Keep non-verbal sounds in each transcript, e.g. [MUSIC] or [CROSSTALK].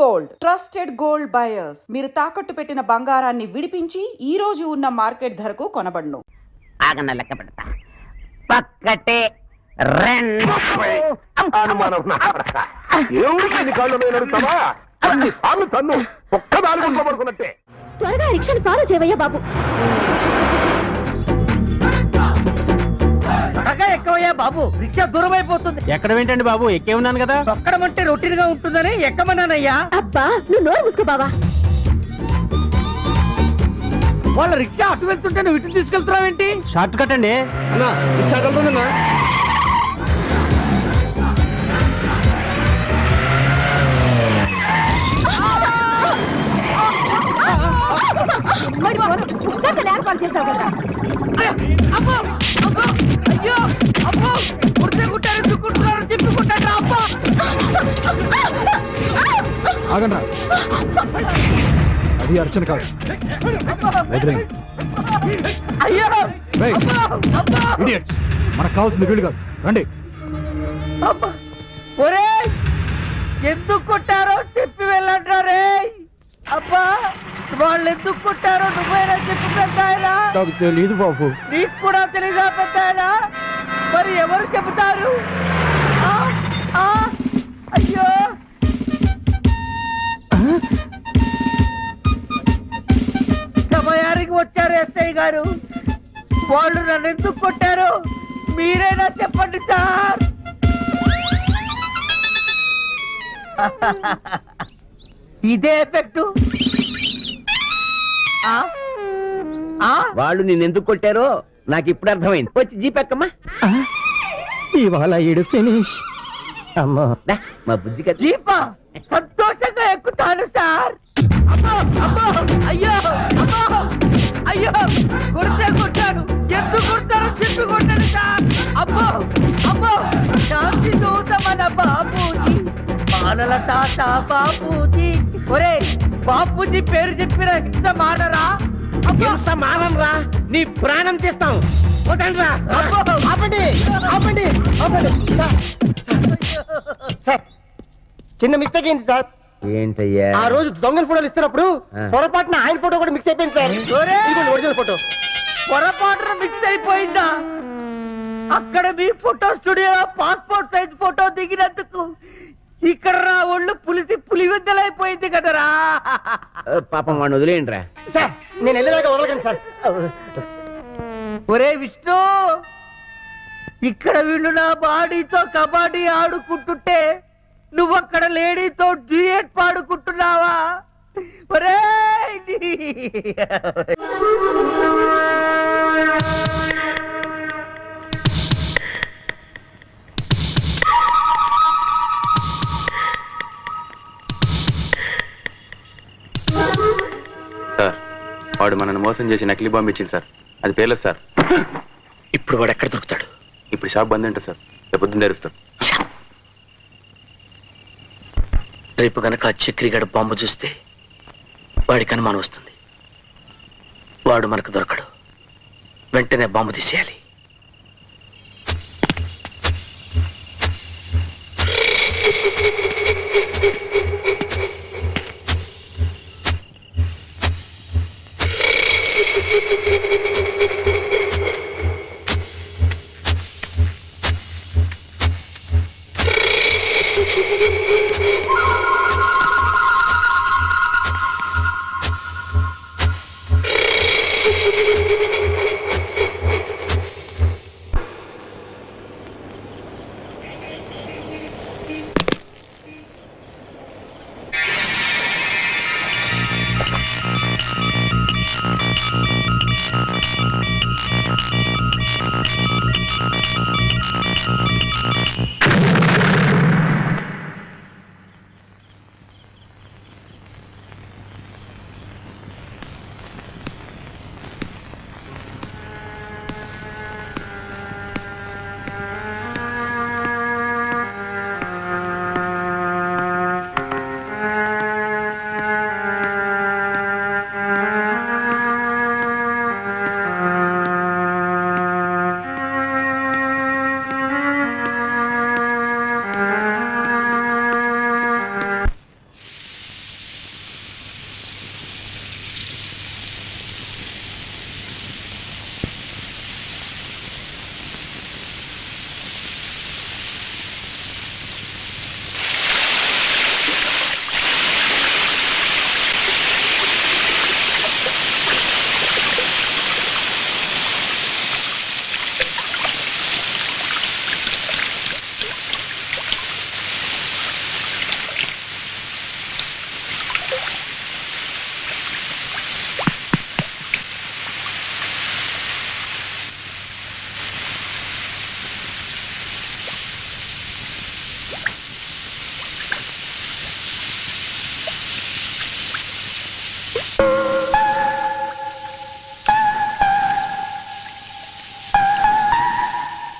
Gold. Trusted gold buyers. మీరు తాకట్టు పెట్టిన బంగారాన్ని విడిపించి ఈ రోజు ఉన్న మార్కెట్ ధరకు కొనబడును. లెక్క పెడతా. రెండు అనుమానం కాళ్ళు అన్ని సార్లు తన్ను ఒక్కదాని పడుకున్నట్టే త్వరగా రిక్షాని ఫాలో చేయవయ్యా బాబు. ఎక్కవయ్యా బాబు. రిక్షా దూరం అయిపోతుంది ఎక్కడ ఏంటండి బాబు? ఎక్కే ఉన్నాను కదా. తొక్కడమంటే రొటీన్గా ఉంటుందని ఎక్కమన్నానయ్యా. అబ్బా నువ్వు నోరు మూసుకో బావా. వాళ్ళ రిక్షా అటు వెళ్తుంటే నువ్వు ఇటు తీసుకెళ్తున్నావేంటి? షార్ట్ కట్ అండి. అన్నా మరి పుస్తకాలు ఏర్పాటు చేసావు కదా. అబ్బో అబ్బో. అయ్యో! అబ్బో! కుడితే కుట్టారు చుక్కుంటున్నారు తిప్పుకుంటారు అబ్బా! ఆగండ్రా. అది అర్చన కాదు. అయ్యో! రేయ్. Idiots. మనకు కావాల్సింది వీళ్ళు కాదు. రండి. అబ్బా! ఒరే ఎందుకు కొట్టారో చెప్పి వెళ్ళంటారే అబ్బా! వాళ్ళు ఎందుకు కొట్టారో నువ్వైనా చెప్పి పెద్ద నాకు తెలియదు బాబు. నీకు కూడా తెలీదా పెద్ద మరి ఎవరు చెబుతారు? ఆ, అయ్యో! సమయానికి వచ్చారు ఎస్ఐ గారు. వాళ్ళు నన్ను ఎందుకు కొట్టారు? మీరైనా చెప్పండి సార్. [LAUGHS] ఇదే ఎఫెక్ట్. వాళ్ళు నిన్నెందుకు కొట్టారో? నాకు ఇప్పుడు అర్థమైంది. వచ్చి జీపెక్కమ్మా ఇవాళ ఇడు ఫినిష్ అమ్మా. దా, మా బుజ్జి కదా జీపా సంతోషంగా ఎక్కుతాను సార్. అమ్మో అమ్మో అయ్యో అమ్మో అయ్యో కొడితే కొట్టాను ఎందుకు కొడతారో చెప్పి కొట్టాను సార్. అమ్మో అమ్మో శాంతి దూత మన బాబూజీ మానల తాత బాబూజీ ఒరే బాపూజీ పేరు చెప్పిన హింస మానరా అమ్మో మానం రా నీ ప్రాణం తీస్తాం. వదండ్రా. అమ్మో ఆపండి. ఆపండి. ఆపండి. సార్. చిన్న మిస్టేక్ అయింది సార్? ఏంటయ్యా? ఆ రోజు దొంగల ఫోటోలు ఇస్తున్నప్పుడు. పొరపాటున ఆయన ఫోటో కూడా మిక్స్ అయిపోయింది సార్. Original photo. పొరపాటున మిక్స్ అయిపోయిందా? అక్కడ మీ ఫోటో స్టూడియోలో పాస్పోర్ట్ సైజ్ ఫోటో దిగినందుకు ఇక్కడ నా ఒళ్ళు పులిసి పులివెద్దలైపోయింది కదరా. పాపం వాడిని వదిలేయండిరా. సార్ నేను వెళ్ళేదాకా వదలకండి సార్. ఒరే విష్ణు ఇక్కడ వీళ్ళు నా బాడీతో కబడ్డీ ఆడుకుంటుంటే నువ్వు అక్కడ లేడీతో డ్యూయట్ పాడుకుంటున్నావా? ఒరే వాడు మనల్ని మోసం చేసి నకిలీ బాంబు ఇచ్చింది సార్. అది పేర్లేదు సార్. ఇప్పుడు వాడు ఎక్కడ దొరుకుతాడు? ఇప్పుడు షాప్ బంద్ ఉంటుంది సార్. రేపు పొద్దున్న తెరుస్తారు రేపు గనక ఆ చక్రిగడ బాంబు చూస్తే వాడికి అనుమానం వస్తుంది. వాడు మనకు దొరకడు. వెంటనే బాంబు తీసేయాలి.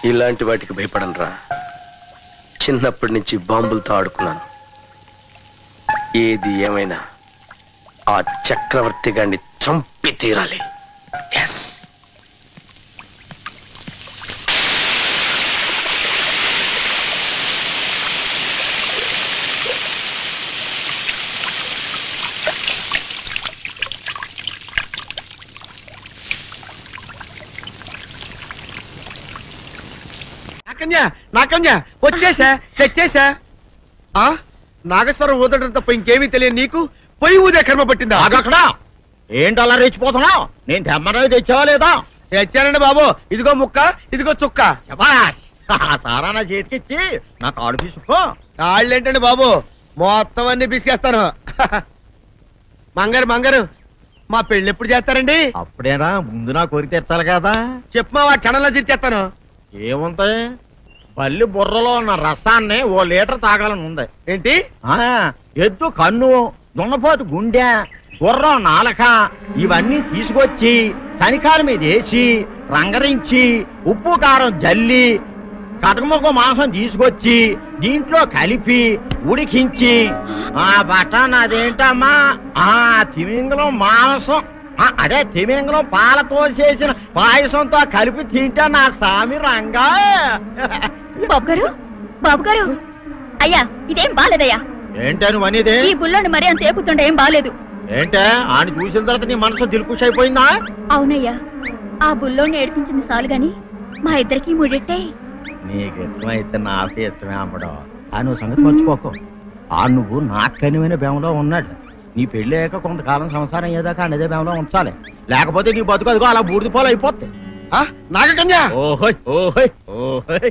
ఇలాంటి వాటికి భయపడనరా. చిన్నప్పటి నుంచి బాంబులతో ఆడుకున్నాను. ఏది ఏమైనా ఆ చక్రవర్తి గారిని చంపి తీరాలి. ఎస్ నాకన్యా వచ్చేసా? తెచ్చేసా? ఆ? నాగేశ్వరం ఊదడం తప్ప ఇంకేమీ తెలియదు నీకు? పొయ్యి ఊదే కర్మ పట్టిందా? ఆగక్కడ ఏంటి అలా రెచ్చిపోతున్నావు నేను తెమ్మనవి తెచ్చావా లేదా? తెచ్చానండి బాబు. ఇదిగో ముక్క ఇదిగో చుక్క. శభాష్. ఆ సారా నా చేతికిచ్చి నా కాడు తీసుకో కాళ్ళేంటండి బాబు? మొత్తం అన్ని బిసికేస్తాను మంగారు మంగారు. మా పెళ్ళి ఎప్పుడు చేస్తారండి? అప్పుడేనా ముందు నా కోరిక తెచ్చాలి కదా. చెప్పు మా క్షణంలో తీర్చేస్తాను. ఏముంటాయి? బల్లి బుర్రలో ఉన్న రసాన్ని ఓ లీటర్ తాగాలని ఉంది. ఏంటి? ఆ ఎద్దు కన్ను దున్నపోతు గుండె గుర్రం నాలక ఇవన్నీ తీసుకొచ్చి శనికాల మీద వేసి రంగరించి ఉప్పు కారం జల్లి కటకముక్క మాంసం తీసుకొచ్చి దీంట్లో కలిపి ఉడికించి ఆ బటన్ అదేంటమ్మా? ఆ తిమింగలం మాంసం. అదే తిమింగలం పాలతో చేసిన పాయసంతో కలిపి తింటా నా సామి రంగా. బాబు గారు బాబు గారు అయ్యా ఇదేం బాలేదయ్యా. ఏంటని వనిదే ఈ బుల్లోని మరీ అంత ఏపుతుండే ఏం బాలేదు. ఏంటే? ఆయన చూసిన తర్వాత నీ మనసు దిల్కుష్ అయిపోయిందా? అవునయ్యా ఆ బుల్లోని ఏడిపించింది చాలు గాని మా ఇద్దరికి ముడిట్టే. నీకు ఇష్టమైతే నాకు ఇష్టమే అమ్మడం. ఆ నువ్వు సంగతి మర్చిపోకు. ఆ నువ్వు నాకు కనివైన బేమలో ఉన్నాడు. నీ పెళ్ళి అయ్యాక కొంతకాలం సంసారం ఏదాకా అన్నదే బేమలో ఉంచాలి. లేకపోతే నీ బతుకు అదిగో అలా బూడిద పోలు అయిపోతుంది నాగకన్యా! ఓహోయ్ ఓహోయ్ ఓహోయ్.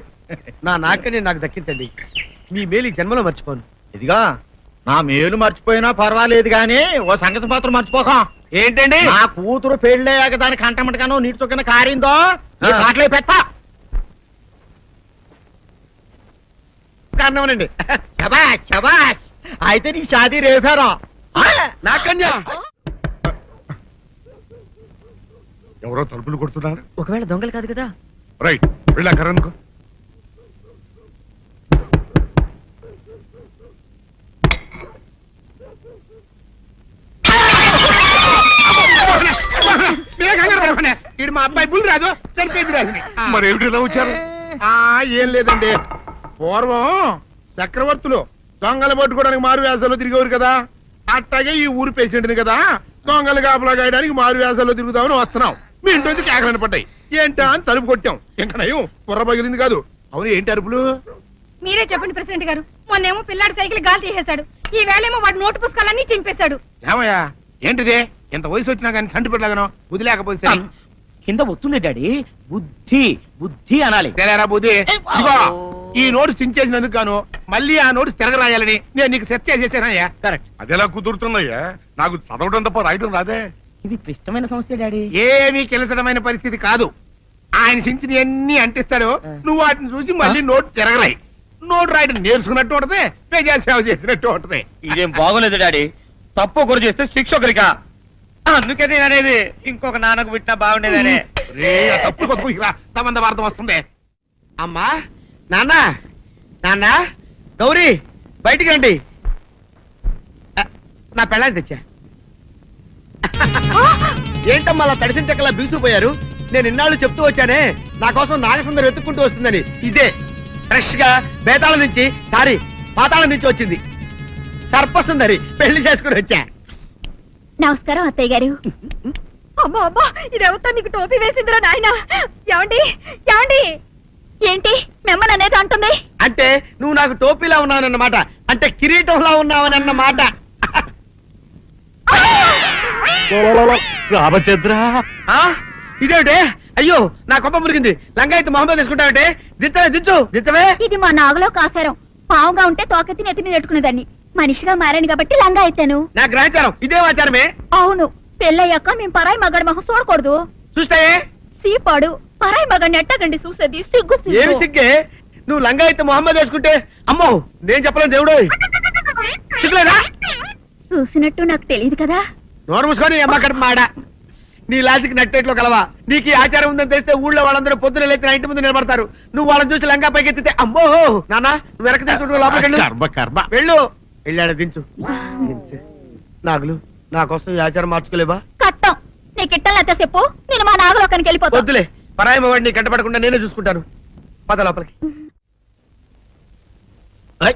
నా నాగకన్య నాకు దక్కించండి. మీ మేలు జన్మలో మర్చిపోను. ఇదిగా నా మేలు మర్చిపోయినా పర్వాలేదు గాని ఓ సంగతి మాత్రం మర్చిపోకం. ఏంటండి? నా కూతురు పెళ్ళయ్యాక దాని కంటమటగానో నీటి చొక్కన కారిందో. కాట్లే పెట్టా. కారణమనండి? శబాష్ శబాష్. అయితే నీ షాదీ రేపారా. నాకన్యా ఎవరో తలుపులు కొడుతున్నారు? ఒకవేళ దొంగలు కాదు కదా. రైట్ వెళ్ళాకరనుకో ఇది మా అబ్బాయి బుల్ రాజు చనిపోయింది రాజుని. మరి ఏమిటి ఇలా వచ్చారు? ఆ ఏం లేదండి. పూర్వం చక్రవర్తులు దొంగలు పట్టుకోవడానికి మారు వేసాల్లో తిరిగేవారు కదా. అట్టాగే ఈ ఊరు పేషెంట్ని కదా. దొంగలు కాపలా గాయడానికి మారు వేసాల్లో తిరుగుదామని వస్తున్నాం. మీ ఇంటి నుంచి కేకలను పడ్డాయి ఏంటా అని తలుపు కొట్టాం. ఇంకా నయం బుర్ర పగిలింది కాదు. అవును ఏంటి అరుపులు? మీరే చెప్పండి ప్రెసిడెంట్ గారు. మొన్నేమో పిల్లాడి సైకిల్ గాలి తీసేశాడు. ఈ వేళేమో వాడి నోటు పుస్తకాలన్నీ చింపేశాడు. ఏమయ్యా? ఏంటిది? ఇంత వయసు వచ్చినా కానీ చంటి పెట్టలాగను బుద్ధి లేకపోతే సరే. కింద వస్తుంది డాడీ. బుద్ధి బుద్ధి అనాలి. తెలేరా బుద్ధి? ఇదిగో ఈ నోట్స్ చించేసినందుకు గాను మళ్ళీ ఆ నోట్స్ తిరగరాయాలని నేను నీకు సెట్ చేసేసానయ్యా కరెక్ట్. అదెలా కుదురుతున్నాయ్యా? నాకు చదవడం తప్ప రాయడం రాదే. ఇది క్లిష్టమైన సమస్య డాడీ. ఏమీ కిలసడమైన పరిస్థితి కాదు. ఆయన చించిన ఎన్ని అంటిస్తాడు నువ్వు వాటిని చూసి మళ్ళీ నోట్ తిరగరాయి. నోట్ రాయడం నేర్చుకున్నట్టు ఉంటది ప్రజా సేవ చేసినట్టు ఉంటది. ఇదేం బాగోలేదు డాడీ. తప్పు ఒకరు చేస్తే శిక్ష ఒకరికా? అందుకే నేను అనేది ఇంకొక నాన్నకు పుట్టినా బాగుండేదనే రే ఆ తప్పుడు కొత్త ఇలా సంబంధ వార్త వస్తుంది. అమ్మా నాన్న నాన్న గౌరీ బయటికి రండి. ఆ, నా పెళ్ళాన్ని తెచ్చా. ఏంటమ్మా అలా తడిసిన చెక్కలా బిగుసిపోయారు నేను ఇన్నాళ్ళు చెప్తూ వచ్చానే నా కోసం నాగసుందరం వెతుక్కుంటూ వస్తుందని. ఇదే. ఫ్రెష్గా బేతాళం నుంచి సారీ పాతాళం నుంచి వచ్చింది. సర్పసుందరి పెళ్ళి చేసుకుని వచ్చా. నమస్కారం అత్తయ్య గారు. అమ్మా అమ్మా ఇదేవతో నీకు టోపీ వేసిందిరా నాయన? ఏమండి ఏమండి? ఏంటి మిమ్మల్ని అనేది అంటుంది? అంటే నువ్వు నాకు టోపీలా ఉన్నావన్నమాట. అంటే కిరీటంలా ఉన్నావని అన్నమాట రామచంద్ర! ఆ? ఇదేమిటే? అయ్యో నా కొప్ప మురిగింది. లంగా అయితే మొహమ్మద్ తీసుకుంటావంటే దించవే దించు. దించవే. ఇది మా నాగులో కాసారం పావుగా ఉంటే తోకెత్తి నెత్తి మీద పెట్టుకునేదాన్ని మనిషిగా మారాను కాబట్టి లంగా నా గ్రహచారం ఇదే ఆచారమే. అవును పెళ్ళయ్యాక మేము పరాయి మగాడి మొహం చూడకూడదు. చూస్తాయే? సీపాడు పరాయి మగాడిని ఎట్టగండి చూసేది సిగ్గు ఏమి సిగ్గు? నువ్వు లంగా అయితే మొహమ్మద్ వేసుకుంటే అమ్మో నేను చెప్పలేను దేవుడు సిగ్గులేదా? చూసినట్టు నాకు తెలియదు కదా. నోరు మూసుకొని ఎమ్మకడ మాడ. నీ లాజిక్ నట్టేట్లో కలవా? నీకు ఈ ఆచారం ఉందని తెలిస్తే ఊళ్ళో వాళ్ళందరూ పొద్దున లేచి నా ఇంటి ముందు నిలబడతారు. నువ్వు వాళ్ళని చూసి లంగా పైకి ఎత్తితే అమ్మో! నాన్న నువ్వు వెనక తీసుకుంటూ లోపలికి వెళ్ళు. కర్మ కర్మ. వెళ్ళు. వెళ్ళాడు దించు. దించు. నాగులు నా కోసం ఈ ఆచారం మార్చుకోలేవా? కట్టం. నీకు ఇట్టలేతే చెప్పు. నేను మా నాగలోకానికి వెళ్ళిపోతా వద్దులే. పరాయి వాడిని కంటపడకుండా నేనే చూసుకుంటాను. పద లోపలికి. ఏయ్.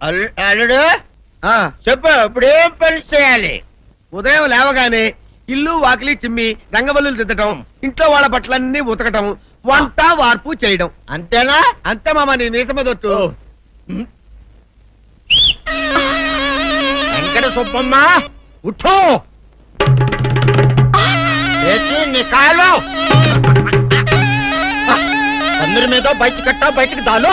అల్లుడు చెప్పు ఇప్పుడు ఏం పని చేయాలి? ఉదయం లేవగానే ఇల్లు వాకిలి చిమ్మి రంగవల్లులు దిద్దటం ఇంట్లో వాళ్ళ బట్టలన్నీ ఉతకటం వంట వార్పు చేయడం. అంతేనా? అంతే మామ నీ మీస మీద ఒట్టు. వెంకట సుబ్బమ్మ ఉఠో. నీ కాలు అందరి మీద బయట కట్ట బయటికి దాలో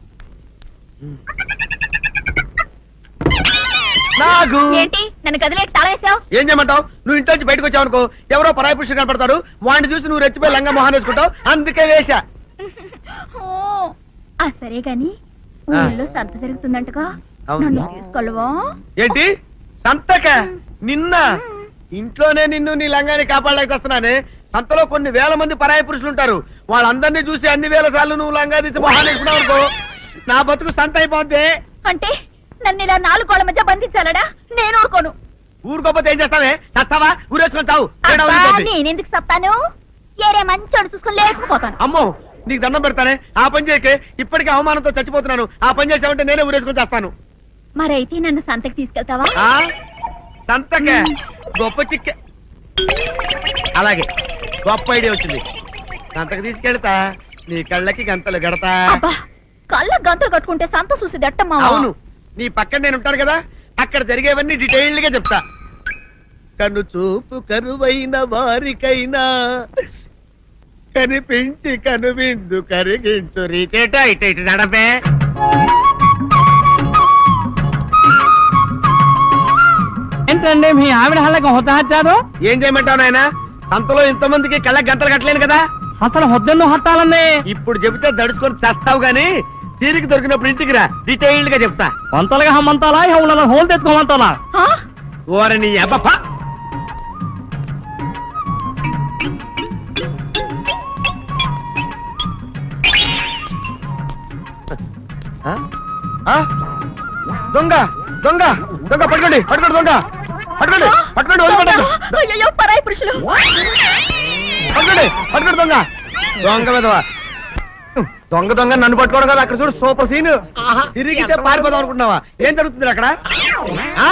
నాగు! ఏంటి? నన్ను గదిలేటి తాళ వేసావు ఏం చేయమంటావు? నువ్వు ఇంట్లో నుంచి బయటకు వచ్చావు అనుకో ఎవరో పరాయి పురుషులు కనపడతారు వాడిని చూసి నువ్వు రెచ్చిపోయి లంగా మొహాన్ వేసుకుంటావు. అందుకే వేశా. ఆ సరే గాని. ఊళ్ళో సంత జరుగుతుందంటగా. అవును. నన్ను తీసుకెళ్ళవా? ఏంటి? సంతక? నిన్న? ఇంట్లోనే నిన్ను నీ లంగాన్ని కాపాడలేక వస్తున్నానే. సంతలో కొన్ని వేల మంది పరాయి పురుషులు ఉంటారు. వాళ్ళందరినీ చూసి అన్ని వేల సార్లు నువ్వు లంగా తీసి మొహాన్ వేసుకున్నావు అనుకో నా బతుకు సంత అయిపోద్ది. అంటే నన్ను ఇలా నాలుగు గోళ్ళ మధ్య బంధించాలడా? నేను ఊరుకోను. ఊరుకోపోతే ఏం చేస్తావే? చస్తావా? ఊరేసుకొని చావు. తేడా. నేనెందుకు చెప్తాను ఏరే మంచోడు చూసుకొని లేకపోతాను. అమ్మో నీకు దండం పెడతానే? ఆ పని చేయకే ఇప్పటికే అవమానంతో చచ్చిపోతున్నాను. ఆ పని చేసామంటే నేనే ఊరేసుకొని చేస్తాను. మరైతే నన్ను సంతకి తీసుకెళ్తావా? ఆ? సంతకే. గొప్ప చిక్క. అలాగే గొప్ప ఐడియా వచ్చింది. సంతకు తీసుకెళ్తా. నీ కళ్ళకి గంతలు గడతా. అబ్బా కళ్ళ గంతులు కట్టుకుంటే సంత చూసి దట్టమ్మా అవును. నీ పక్కన నేను ఉంటాను కదా అక్కడ జరిగేవన్నీ డీటెయిల్డ్గా చెప్తా. కను చూపు కరువైన వారికైనా కనిపించి కనువిందు కరిగించు రీచేట ఇట ఇటు నడపే. ఏంటండి మీ ఆవిడ హల్లకి హొత్తహచ్చారు ఏం చేయమంటావు నాయన? సంతలో ఇంతమందికి కళ్ళకి గంటలు కట్టలేను కదా. అసలు హొద్దెన్ను హత్తాలండి? ఇప్పుడు చెబితే దడుచుకొని చస్తావు గాని తీరికి దొరికినప్పుడు ఇంటికి రా. డీటెయిల్డ్గా చెప్తా. వంతలుగా హమ్మంతాలా? ఇక హోల్ తెచ్చుకోమంటాలా ఆ? ఓరని అబ్బప్ప? దొంగ దొంగ దొంగ పట్టుకోండి పట్టుకోండి దొంగ. పట్టుకోండి పట్టుకోండి వదిలిపెట్టండి అయ్యయ్యో, పరాయి పురుషులు. పట్టుకోండి పట్టుకోండి దొంగ. దొంగ విధవ దొంగ దొంగ నన్ను పట్టుకోవడం కదా అక్కడ చూడు సూపర్ సీన్. తిరిగితే పారిపోదాం అనుకుంటున్నావా? ఏం జరుగుతుంది అక్కడ? ఆ?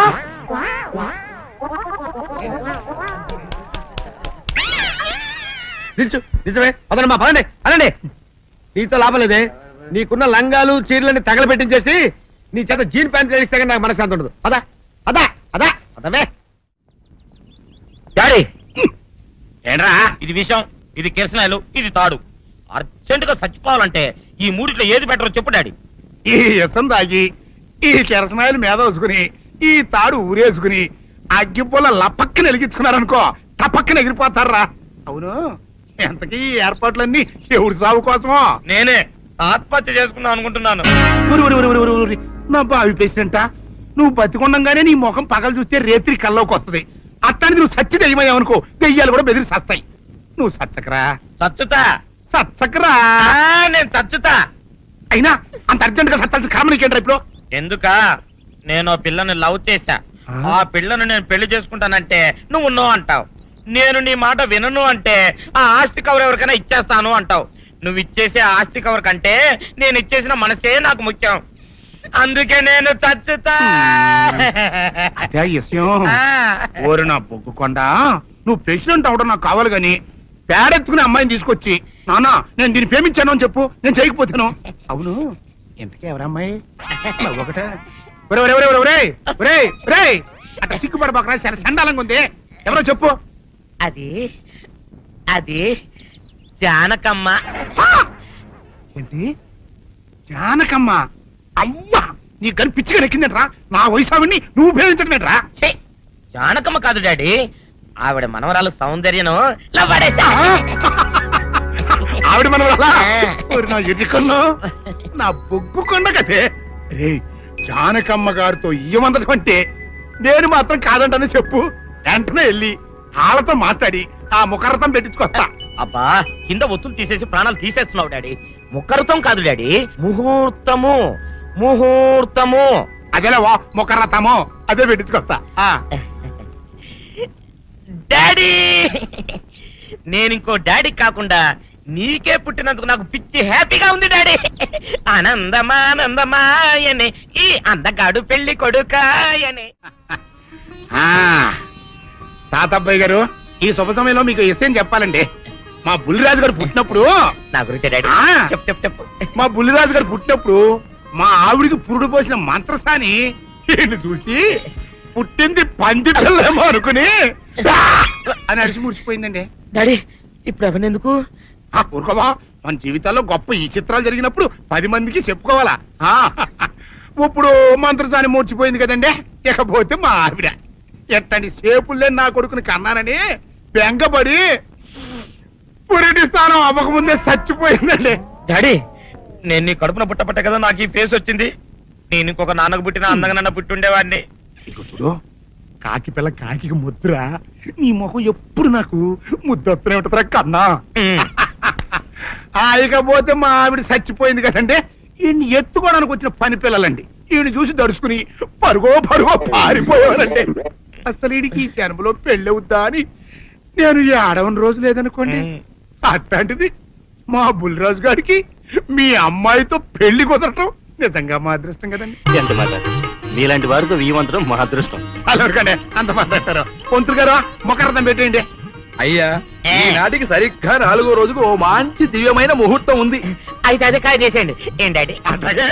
నిల్చు నిజమే అదనమ్మా పదండి అనండి. నీతో లాభం లేదే. నీకున్న లంగాలు చీరలని తగలబెట్టించేసి నీ చేత జీన్ ప్యాంట్ వేస్తే కానీ నాకు మనశ్శాంతి ఉండదు. అదా అదా అదా అదవే డాడీ. ఏంట్రా? ఇది విషం ఇది కిరసనాయలు ఇది తాడు. అర్జెంట్గా చచ్చిపోవాలంటే ఈ మూడిట్లో ఏది బెటర్ చెప్పు డాడీ. ఈ ఇసం తాగి ఈ కెరసనాయలు మీద వేసుకుని ఈ తాడు ఊరేసుకుని అగ్గిపుల్ల లపక్కన వెలిగించుకున్నారనుకో టపక్కన ఎగిరిపోతారా? అవును. ఎంతకీ ఈ ఏర్పాట్లన్నీ ఎవరి సాగు కోసమో? నేనే. ఆత్మహత్య చేసుకుందాం అనుకుంటున్నాను. ఊరి, ఊరి, ఊరి, ఊరి, ఊరి, ఊరి. నా బావి పేసినంట నువ్వు బతికొండంగానే నీ ముఖం పగలు చూస్తే రేత్రి కల్లోకి వస్తది. అత్తానికి నువ్వు సచ్చి దెయ్యమయ్యావనుకో దెయ్యాలు కూడా బెదిరి సస్తాయి. నువ్వు సచ్చకరా. చచ్చుతా సచ్చకరా ఆ, నేను చచ్చుతా. అయినా అంత అర్జెంట్గా సత్తాల్సిన కారణం నీకేంట్రా ఇప్పుడు? ఎందుక? నేను పిల్లని లవ్ చేశా. ఆ. పిల్లను నేను పెళ్ళి చేసుకుంటానంటే నువ్వు నో అంటావు. నేను నీ మాట వినను అంటే ఆ ఆస్తి కవర్ ఎవరికైనా ఇచ్చేస్తాను అంటావు. నువ్వు ఇచ్చేసే ఆస్తి కవర్ కంటే నేను ఇచ్చేసిన మనసే నాకు ముఖ్యం. అందుకే నేను చచ్చుతా. అదే విషయం. ఓరి నా బొగ్గుకొండ నువ్వు ప్రెసిడెంట్ అవడం నాకు కావాలి గాని పేడెత్తుకునే అమ్మాయిని తీసుకొచ్చి నానా నేను దీన్ని ప్రేమించాను అని చెప్పు నేను చేయకపోతాను. అవును. ఇంతకీ ఎవరమ్మాయి ఒకటే. అట్లా సిగ్గుపడబాకరా చాలా సండాలంగా ఉంది. ఎవరో చెప్పు. అది అది జానకమ్మ. ఏంటి? జానకమ్మ? అమ్మా నీ గని పిచ్చిగా నెక్కిందంట్రా? నా వయసు ఆవిడ్ని నువ్వు ఛీ, జానకమ్మ కాదు డాడీ ఆవిడ మనవరాలు సౌందర్యను ఆవిడ మనం నా బొగ్గు కొండ కదే రే జానకమ్మ గారితో ఇయ్యమందడం అంటే నేను మాత్రం కాదంటని చెప్పు. వెంటనే వెళ్ళి వాళ్ళతో మాట్లాడి ఆ ముఖరథం పెట్టించుకొస్తా. అబ్బా కింద ఒత్తులు తీసేసి ప్రాణాలు తీసేస్తున్నావు డాడీ. ముఖరుతం కాదు డాడీ. ముహూర్తము ముహూర్తము. అదేలే వా ముఖరథము. అదే పెట్టించుకొస్తా. డాడీ నేను ఇంకో డాడీ కాకుండా నీకే పుట్టినందుకు నాకు పిచ్చి హ్యాపీగా ఉంది డాడీ ఆనందమానందమాయనే ఈ అందగాడు పెళ్ళి కొడుకాయనే ఆ. తాతబ్బాయి గారు ఈ శుభ సమయంలో మీకు విషయం చెప్పాలండి మా బుల్లిరాజు గారు పుట్టినప్పుడు నా గురించి డాడీ ఆ. చెప్పు చెప్పు చెప్పు మా బుల్లిరాజు గారు పుట్టినప్పుడు మా ఆవిడికి పురుడు పోసిన మంత్రసాని ఈయన్ని చూసి పుట్టింది పంది పిల్లేమో అనుకుని! అని అడిచి ముడిచిపోయిందండి డాడీ ఇప్పుడు ఎవరినెందుకు ఆ ఊరుకోవా మన జీవితాల్లో గొప్ప ఈ చిత్రాలు జరిగినప్పుడు పది మందికి చెప్పుకోవాలా? ఆ, ఇప్పుడు మంత్రసాని మూర్చిపోయింది కదండి. ఇకపోతే మా ఆవిడ. ఎట్టండి సేపుల్లే నా కొడుకుని కన్నానని బెంగపడి పురిటి స్థానం అవ్వకముందే చచ్చిపోయిందండి. డాడీ నేను నీ కడుపున పుట్టపట్ట కదా నాకు ఈ ఫేస్ వచ్చింది. నేను ఇంకొక నాన్నకు పుట్టిన అందంగా నన్ను పుట్టుండేవాడిని. ఇదిగో చూడు. కాకి పిల్ల కాకి ముద్దురా. నీ మొహం ఎప్పుడు నాకు ముద్దొత్తనే ఉంటుందిరా కన్నా. ఉమ్. [LAUGHS] ఆ, ఇకపోతే మా ఆవిడ చచ్చిపోయింది కదండి. ఈయన్ని ఎత్తుకోవడానికి వచ్చిన పని పిల్లలండి. ఈయన చూసి దడుచుకుని పరుగో పరుగో పారిపోయేవారండి. అసలు ఈడికి ఈ జన్మలో పెళ్ళవుద్దా అని నేను ఈ ఆడవని రోజు లేదనుకోండి. అట్లాంటిది మా బుల్రాజు గారికి మీ అమ్మాయితో పెళ్ళి కుదరటం నిజంగా మా అదృష్టం కదండి. ఎంత మీలాంటి వారితో వీయమంతరం మా అదృష్టం. అలాగనే అంత మాట్లాడతారు. పొంతులు గారు మొకరదం పెట్టేయండి. అయ్యా ఈనాటికి సరిగ్గా నాలుగో రోజుకు ఓ మంచి దివ్యమైన ముహూర్తం ఉంది. అయితే అదే కాయ చేసేయండి ఏంటంటే అట్లాగే.